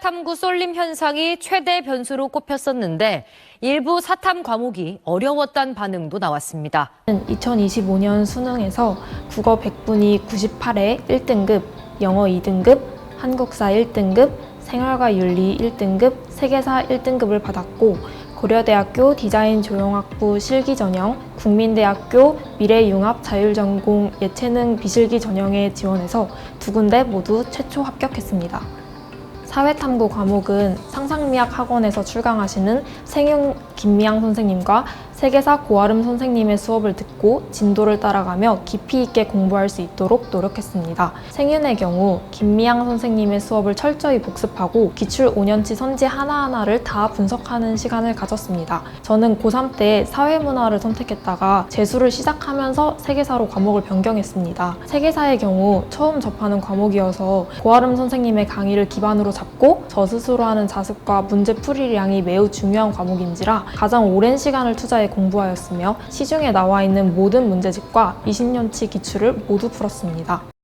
탐구 쏠림 현상이 최대 변수로 꼽혔었는데 일부 사탐 과목이 어려웠다는 반응도 나왔습니다. 2025년 수능에서 국어 100분위 98에 1등급, 영어 2등급, 한국사 1등급, 생활과 윤리 1등급, 세계사 1등급을 받았고 고려대학교 디자인 조형학부 실기 전형, 국민대학교 미래융합 자율전공 예체능 비실기 전형에 지원해서 두 군데 모두 최초 합격했습니다. 사회탐구 과목은 상상 미학 학원에서 출강하시는 생윤 김미양 선생님과 세계사 고아름 선생님의 수업을 듣고 진도를 따라가며 깊이 있게 공부할 수 있도록 노력했습니다. 생윤의 경우 김미양 선생님의 수업을 철저히 복습하고 기출 5년치 선지 하나하나를 다 분석하는 시간을 가졌습니다. 저는 고3 때 사회문화를 선택했다가 재수를 시작하면서 세계사로 과목을 변경했습니다. 세계사의 경우 처음 접하는 과목이어서 고아름 선생님의 강의를 기반으로 잡고 저 스스로 하는 자습 과 문제 풀이량이 매우 중요한 과목인지라 가장 오랜 시간을 투자해 공부하였으며 시중에 나와 있는 모든 문제집과 20년치 기출을 모두 풀었습니다.